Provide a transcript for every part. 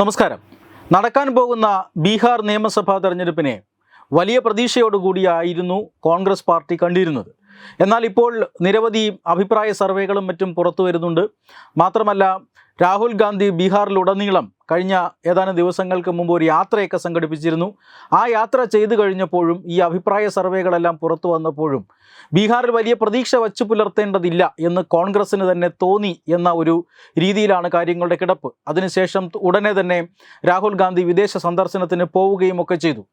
നമസ്കാരം. നടക്കാൻ പോകുന്ന ബീഹാർ നിയമസഭാ തെരഞ്ഞെടുപ്പിനെ വലിയ പ്രതീക്ഷയോടുകൂടിയായിരുന്നു കോൺഗ്രസ് പാർട്ടി കണ്ടിരുന്നത്. എന്നാൽ ഇപ്പോൾ നിരവധി അഭിപ്രായ സർവേകളും മറ്റും പുറത്തു വരുന്നുണ്ട്. മാത്രമല്ല രാഹുൽ ഗാന്ധി ബീഹാറിലുടനീളം കഴിഞ്ഞ ഏതാനും ദിവസങ്ങൾക്ക് മുമ്പ് ഒരു യാത്രയൊക്കെ സംഘടിപ്പിച്ചിരുന്നു. ആ യാത്ര ചെയ്തു കഴിഞ്ഞപ്പോഴും ഈ അഭിപ്രായ സർവേകളെല്ലാം പുറത്തു വന്നപ്പോഴും ബീഹാറിൽ വലിയ പ്രതീക്ഷ വച്ചു പുലർത്തേണ്ടതില്ല എന്ന് കോൺഗ്രസ്സിന് തന്നെ തോന്നി എന്ന ഒരു രീതിയിലാണ് കാര്യങ്ങളുടെ കിടപ്പ്. അതിനുശേഷം ഉടനെ തന്നെ രാഹുൽ ഗാന്ധി വിദേശ സന്ദർശനത്തിന് പോവുകയും ഒക്കെ ചെയ്തു.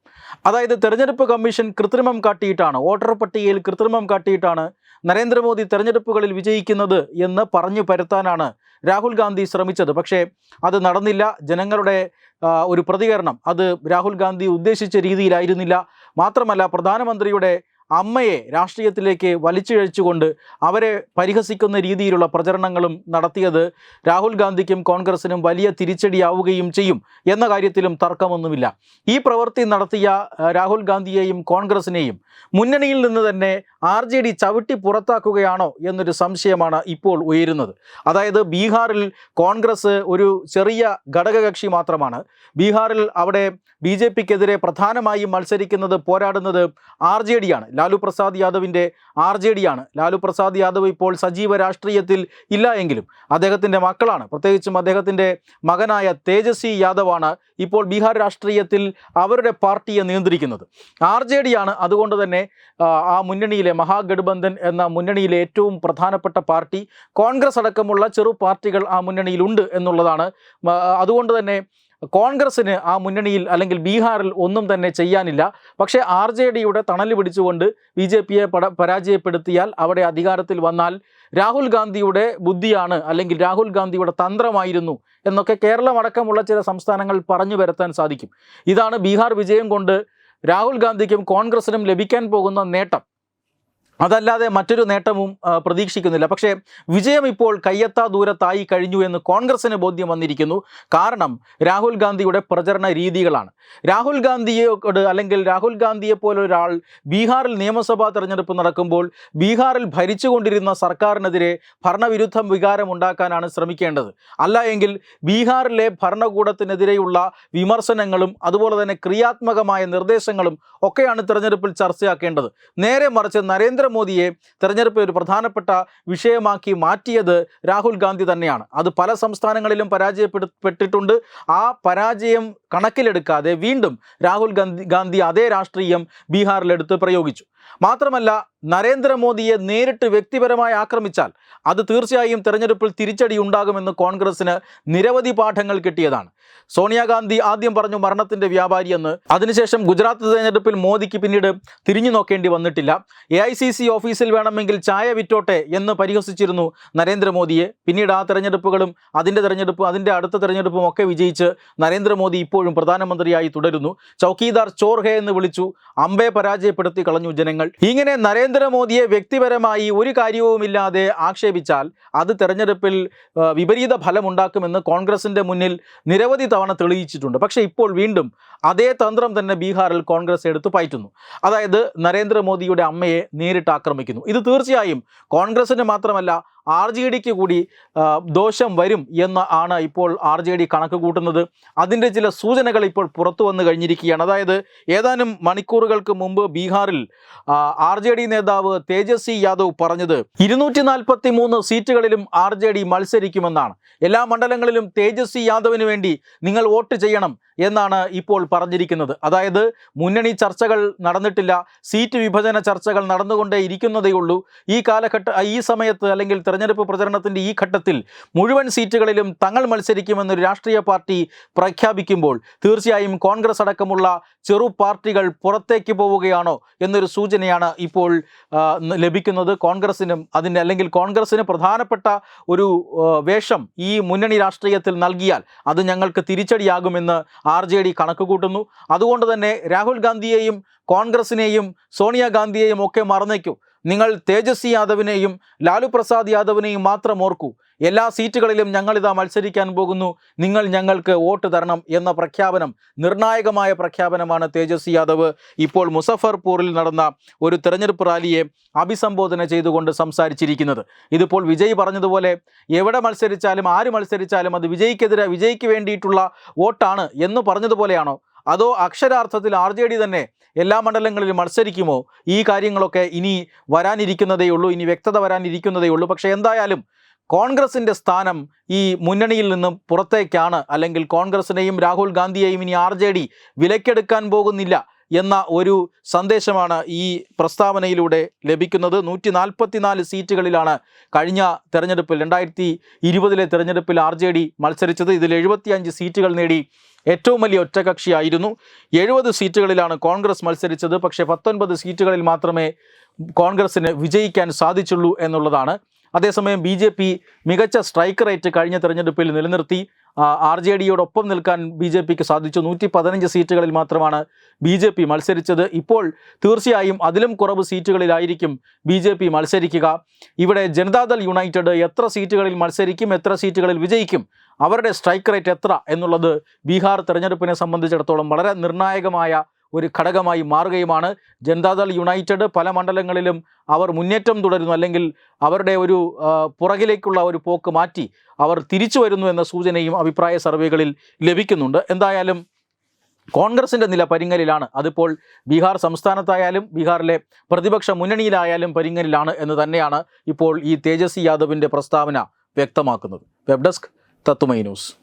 അതായത് തെരഞ്ഞെടുപ്പ് കമ്മീഷൻ കൃത്രിമം കാട്ടിയിട്ടാണ് വോട്ടർ പട്ടികയിൽ കൃത്രിമം കാട്ടിയിട്ടാണ് നരേന്ദ്രമോദി തെരഞ്ഞെടുപ്പുകളിൽ വിജയിക്കുന്നത് എന്ന് പറഞ്ഞു പരത്താനാണ് രാഹുൽ ഗാന്ധി ശ്രമിച്ചത്. പക്ഷേ അത് നടന്നില്ല. ജനങ്ങളുടെ ഒരു പ്രതികരണം. അത് രാഹുൽ ഗാന്ധി ഉദ്ദേശിച്ച രീതിയിലായിരുന്നില്ല. മാത്രമല്ല പ്രധാനമന്ത്രിയുടെ അമ്മയെ രാഷ്ട്രീയത്തിലേക്ക് വലിച്ചിഴച്ചുകൊണ്ട് അവരെ പരിഹസിക്കുന്ന രീതിയിലുള്ള പ്രചരണങ്ങളും നടത്തിയത് രാഹുൽ ഗാന്ധിക്കും കോൺഗ്രസിനും വലിയ തിരിച്ചടിയാവുകയും ചെയ്യും എന്ന കാര്യത്തിലും തർക്കമൊന്നുമില്ല. ഈ പ്രവൃത്തി നടത്തിയ രാഹുൽ ഗാന്ധിയെയും കോൺഗ്രസിനെയും മുന്നണിയിൽ നിന്ന് തന്നെ ആർ ജെ ഡി ചവിട്ടി പുറത്താക്കുകയാണോ എന്നൊരു സംശയമാണ് ഇപ്പോൾ ഉയരുന്നത്. അതായത് ബീഹാറിൽ കോൺഗ്രസ് ഒരു ചെറിയ ഘടകകക്ഷി മാത്രമാണ്. ബീഹാറിൽ അവിടെ ബി ജെ പിക്കെതിരെ പ്രധാനമായും മത്സരിക്കുന്നത് പോരാടുന്നത് ആർ ജെ ഡി ആണ്. ലാലു പ്രസാദ് യാദവിന്റെ ആർ ജെ ഡി ആണ്. ലാലു പ്രസാദ് യാദവ് ഇപ്പോൾ സജീവ രാഷ്ട്രീയത്തിൽ ഇല്ല എങ്കിലും അദ്ദേഹത്തിന്റെ മക്കളാണ്. പ്രത്യേകിച്ചും അദ്ദേഹത്തിന്റെ മകനായ തേജസ്വി യാദവാണ് ഇപ്പോൾ ബീഹാർ രാഷ്ട്രീയത്തിൽ അവരുടെ പാർട്ടിയെ നിയന്ത്രിക്കുന്നത്. ആർ ജെ ഡി ആണ്. അതുകൊണ്ട് തന്നെ ആ, മുന്നണിയിലെ മഹാഗഠബന്ധൻ എന്ന മുന്നണിയിലെ ഏറ്റവും പ്രധാനപ്പെട്ട പാർട്ടി. കോൺഗ്രസ് അടക്കമുള്ള ചെറു പാർട്ടികൾ ആ മുന്നണിയിലുണ്ട് എന്നുള്ളതാണ്. അതുകൊണ്ട് തന്നെ കോൺഗ്രസ്സിന് ആ മുന്നണിയിൽ അല്ലെങ്കിൽ ബീഹാറിൽ ഒന്നും തന്നെ ചെയ്യാനില്ല. പക്ഷേ ആർ ജെ ഡിയുടെ തണൽ പിടിച്ചുകൊണ്ട് ബി ജെ പിയെ പട പരാജയപ്പെടുത്തിയാൽ അവിടെ അധികാരത്തിൽ വന്നാൽ രാഹുൽ ഗാന്ധിയുടെ ബുദ്ധിയാണ് അല്ലെങ്കിൽ രാഹുൽ ഗാന്ധിയുടെ തന്ത്രമായിരുന്നു എന്നൊക്കെ കേരളം അടക്കമുള്ള ചില സംസ്ഥാനങ്ങൾ പറഞ്ഞു വരുത്താൻ സാധിക്കും. ഇതാണ് ബീഹാർ വിജയം കൊണ്ട് രാഹുൽ ഗാന്ധിക്കും കോൺഗ്രസിനും ലഭിക്കാൻ പോകുന്ന നേട്ടം. അതല്ലാതെ മറ്റൊരു നേട്ടവും പ്രതീക്ഷിക്കുന്നില്ല. പക്ഷേ വിജയം ഇപ്പോൾ കയ്യെത്താ ദൂരത്തായി കഴിഞ്ഞു എന്ന് കോൺഗ്രസിന് ബോധ്യം വന്നിരിക്കുന്നു. കാരണം രാഹുൽ ഗാന്ധിയുടെ പ്രചരണ രീതികളാണ്. രാഹുൽ ഗാന്ധിയോട് അല്ലെങ്കിൽ രാഹുൽ ഗാന്ധിയെ പോലെ ഒരാൾ ബീഹാറിൽ നിയമസഭാ തെരഞ്ഞെടുപ്പ് നടക്കുമ്പോൾ ബീഹാറിൽ ഭരിച്ചുകൊണ്ടിരുന്ന സർക്കാരിനെതിരെ ഭരണവിരുദ്ധ വികാരം ഉണ്ടാക്കാനാണ് ശ്രമിക്കേണ്ടത്. അല്ല എങ്കിൽ ബീഹാറിലെ ഭരണകൂടത്തിനെതിരെയുള്ള വിമർശനങ്ങളും അതുപോലെ തന്നെ ക്രിയാത്മകമായ നിർദ്ദേശങ്ങളും ഒക്കെയാണ് തെരഞ്ഞെടുപ്പിൽ ചർച്ചയാക്കേണ്ടത്. നേരെ മറിച്ച് നരേന്ദ്രമോദിയെ തെരഞ്ഞെടുപ്പിൽ ഒരു പ്രധാനപ്പെട്ട വിഷയമാക്കി മാറ്റിയത് രാഹുൽ ഗാന്ധി തന്നെയാണ്. അത് പല സംസ്ഥാനങ്ങളിലും പരാജയപ്പെട്ടിട്ടുണ്ട് ആ പരാജയം കണക്കിലെടുക്കാതെ വീണ്ടും രാഹുൽ ഗാന്ധി ഗാന്ധി അതേ രാഷ്ട്രീയം ബീഹാറിലെടുത്ത് പ്രയോഗിച്ചു. മാത്രമല്ല നരേന്ദ്രമോദിയെ നേരിട്ട് വ്യക്തിപരമായി ആക്രമിച്ചാൽ അത് തീർച്ചയായും തെരഞ്ഞെടുപ്പിൽ തിരിച്ചടി ഉണ്ടാകുമെന്ന് കോൺഗ്രസിന് നിരവധി പാഠങ്ങൾ കിട്ടിയതാണ്. സോണിയാഗാന്ധി ആദ്യം പറഞ്ഞു മരണത്തിന്റെ വ്യാപാരി എന്ന്. അതിനുശേഷം ഗുജറാത്ത് തെരഞ്ഞെടുപ്പിൽ മോദിക്ക് പിന്നീട് തിരിഞ്ഞു നോക്കേണ്ടി വന്നിട്ടില്ല. എ ഓഫീസിൽ വേണമെങ്കിൽ ചായ വിറ്റോട്ടെ എന്ന് പരിഹസിച്ചിരുന്നു നരേന്ദ്രമോദിയെ. പിന്നീട് ആ തെരഞ്ഞെടുപ്പുകളും അതിന്റെ തെരഞ്ഞെടുപ്പ് അതിന്റെ അടുത്ത തെരഞ്ഞെടുപ്പും ഒക്കെ വിജയിച്ച് നരേന്ദ്രമോദി ഇപ്പോഴും പ്രധാനമന്ത്രിയായി തുടരുന്നു. ചൗക്കീദാർ ചോർഹെ എന്ന് വിളിച്ചു. അമ്പെ പരാജയപ്പെടുത്തി കളഞ്ഞു ജനങ്ങൾ. ഇങ്ങനെ നരേന്ദ്രമോദിയെ വ്യക്തിപരമായി ഒരു കാര്യവുമില്ലാതെ ആക്ഷേപിച്ചാൽ അത് തെരഞ്ഞെടുപ്പിൽ വിപരീത ഫലമുണ്ടാക്കുമെന്ന് കോൺഗ്രസിന്റെ മുന്നിൽ നിരവധി തവണ തെളിയിച്ചിട്ടുണ്ട്. പക്ഷേ ഇപ്പോൾ വീണ്ടും അതേ തന്ത്രം തന്നെ ബീഹാറിൽ കോൺഗ്രസ് എടുത്തു പയറ്റുന്നു. അതായത് നരേന്ദ്രമോദിയുടെ അമ്മയെ നേരിട്ട് ആക്രമിക്കുന്നു. ഇത് തീർച്ചയായും കോൺഗ്രസിന് മാത്രമല്ല ആർ ജെ ഡിക്ക് കൂടി ദോഷം വരും എന്ന് ആണ് ഇപ്പോൾ ആർ ജെ ഡി കണക്ക് കൂട്ടുന്നത്. അതിന്റെ ചില സൂചനകൾ ഇപ്പോൾ പുറത്തു വന്നു കഴിഞ്ഞിരിക്കുകയാണ്. അതായത് ഏതാനും മണിക്കൂറുകൾക്ക് മുമ്പ് ബീഹാറിൽ ആർ ജെ ഡി നേതാവ് തേജസ്വി യാദവ് പറഞ്ഞത് ഇരുന്നൂറ്റി നാൽപ്പത്തി മൂന്ന് സീറ്റുകളിലും ആർ ജെ ഡി മത്സരിക്കുമെന്നാണ്. എല്ലാ മണ്ഡലങ്ങളിലും തേജസ്വി യാദവിന് വേണ്ടി നിങ്ങൾ വോട്ട് ചെയ്യണം. എന്നാണ് ഇപ്പോൾ പറഞ്ഞിരിക്കുന്നത്. അതായത് മുന്നണി ചർച്ചകൾ നടന്നിട്ടില്ല സീറ്റ് വിഭജന ചർച്ചകൾ നടന്നുകൊണ്ടേ ഇരിക്കുന്നതേ ഉള്ളൂ. ഈ കാലഘട്ട ഈ സമയത്ത് അല്ലെങ്കിൽ തെരഞ്ഞെടുപ്പ് പ്രചരണത്തിന്റെ ഈ ഘട്ടത്തിൽ മുഴുവൻ സീറ്റുകളിലും തങ്ങൾ മത്സരിക്കുമെന്നൊരു രാഷ്ട്രീയ പാർട്ടി പ്രഖ്യാപിക്കുമ്പോൾ തീർച്ചയായും കോൺഗ്രസ് അടക്കമുള്ള ചെറു പാർട്ടികൾ പുറത്തേക്ക് പോവുകയാണോ എന്നൊരു സൂചനയാണ് ഇപ്പോൾ ലഭിക്കുന്നത്. കോൺഗ്രസിനും അതിന്റെ അല്ലെങ്കിൽ കോൺഗ്രസിന് പ്രധാനപ്പെട്ട ഒരു വേഷം ഈ മുന്നണി രാഷ്ട്രീയത്തിൽ നൽകിയാൽ അത് ഞങ്ങൾക്ക് തിരിച്ചടിയാകുമെന്ന് ആർ ജെ ഡി കണക്ക് കൂട്ടുന്നു. അതുകൊണ്ട് തന്നെ രാഹുൽ ഗാന്ധിയെയും കോൺഗ്രസിനെയും സോണിയാഗാന്ധിയെയും ഒക്കെ മറന്നേക്കൂ. നിങ്ങൾ തേജസ്വി യാദവിനെയും ലാലു പ്രസാദ് യാദവിനെയും മാത്രം ഓർക്കൂ. എല്ലാ സീറ്റുകളിലും ഞങ്ങളിതാ മത്സരിക്കാൻ പോകുന്നു. നിങ്ങൾ ഞങ്ങൾക്ക് വോട്ട് തരണം എന്ന പ്രഖ്യാപനം നിർണായകമായ പ്രഖ്യാപനമാണ് തേജസ്വി യാദവ്. ഇപ്പോൾ മുസഫർപൂറിൽ നടന്ന ഒരു തെരഞ്ഞെടുപ്പ് റാലിയെ അഭിസംബോധന ചെയ്തുകൊണ്ട് സംസാരിച്ചിരിക്കുന്നത്. ഇതിപ്പോൾ വിജയ് പറഞ്ഞതുപോലെ എവിടെ മത്സരിച്ചാലും ആര് മത്സരിച്ചാലും അത് വിജയ്ക്കെതിരെ വിജയ്ക്ക് വേണ്ടിയിട്ടുള്ള വോട്ടാണ് എന്ന് പറഞ്ഞതുപോലെയാണോ? അതോ അക്ഷരാർത്ഥത്തിൽ ആർ ജെ ഡി തന്നെ എല്ലാ മണ്ഡലങ്ങളിലും മത്സരിക്കുമോ? ഈ കാര്യങ്ങളൊക്കെ ഇനി വരാനിരിക്കുന്നതേ ഉള്ളൂ ഇനി വ്യക്തത വരാനിരിക്കുന്നതേ ഉള്ളൂ പക്ഷേ എന്തായാലും കോൺഗ്രസിന്റെ സ്ഥാനം ഈ മുന്നണിയിൽ നിന്നും പുറത്തേക്കാണ്. അല്ലെങ്കിൽ കോൺഗ്രസിനെയും രാഹുൽ ഗാന്ധിയെയും ഇനി ആർ ജെ ഡി വിലക്കെടുക്കാൻ പോകുന്നില്ല എന്ന ഒരു സന്ദേശമാണ് ഈ പ്രസ്താവനയിലൂടെ ലഭിക്കുന്നത്. നൂറ്റി നാൽപ്പത്തിനാല് സീറ്റുകളിലാണ് കഴിഞ്ഞ തെരഞ്ഞെടുപ്പിൽ രണ്ടായിരത്തി ഇരുപതിലെ തെരഞ്ഞെടുപ്പിൽ ആർ ജെ ഡി മത്സരിച്ചത്. ഇതിൽ എഴുപത്തിയഞ്ച് സീറ്റുകൾ നേടി ഏറ്റവും വലിയ ഒറ്റകക്ഷിയായിരുന്നു. എഴുപത് സീറ്റുകളിലാണ് കോൺഗ്രസ് മത്സരിച്ചത്. പക്ഷേ പത്തൊൻപത് സീറ്റുകളിൽ മാത്രമേ കോൺഗ്രസിന് വിജയിക്കാൻ സാധിച്ചുള്ളൂ എന്നുള്ളതാണ് അതേസമയം ബി ജെ പി മികച്ച സ്ട്രൈക്ക് റേറ്റ് കഴിഞ്ഞ തെരഞ്ഞെടുപ്പിൽ നിലനിർത്തി. ആർ ജെ ഡിയോടൊപ്പം നിൽക്കാൻ ബി ജെ പിക്ക് സാധിച്ചു. നൂറ്റി പതിനഞ്ച് സീറ്റുകളിൽ മാത്രമാണ് ബി ജെ പി മത്സരിച്ചത്. ഇപ്പോൾ തീർച്ചയായും അതിലും കുറവ് സീറ്റുകളിലായിരിക്കും ബി ജെ പി മത്സരിക്കുക. ഇവിടെ ജനതാദൾ യുണൈറ്റഡ് എത്ര സീറ്റുകളിൽ മത്സരിക്കും എത്ര സീറ്റുകളിൽ വിജയിക്കും അവരുടെ സ്ട്രൈക്ക് റേറ്റ് എത്ര എന്നുള്ളത് ബീഹാർ തെരഞ്ഞെടുപ്പിനെ സംബന്ധിച്ചിടത്തോളം വളരെ നിർണായകമായ ഒരു ഘടകമായി മാറുകയുമാണ്. ജനതാദൾ യുണൈറ്റഡ് പല മണ്ഡലങ്ങളിലും അവർ മുന്നേറ്റം തുടരുന്നു. അല്ലെങ്കിൽ അവരുടെ ഒരു പുറകിലേക്കുള്ള ഒരു പോക്ക് മാറ്റി അവർ തിരിച്ചു വരുന്നു എന്ന സൂചനയും അഭിപ്രായ സർവേകളിൽ ലഭിക്കുന്നുണ്ട്. എന്തായാലും കോൺഗ്രസിന്റെ നില പരിങ്ങലിലാണ്. അതിപ്പോൾ ബീഹാർ സംസ്ഥാനത്തായാലും ബീഹാറിലെ പ്രതിപക്ഷ മുന്നണിയിലായാലും പരിങ്ങലിലാണ് എന്ന് തന്നെയാണ് ഇപ്പോൾ ഈ തേജസ്വി യാദവിന്റെ പ്രസ്താവന വ്യക്തമാക്കുന്നത്. Web desk Tatwamayi news.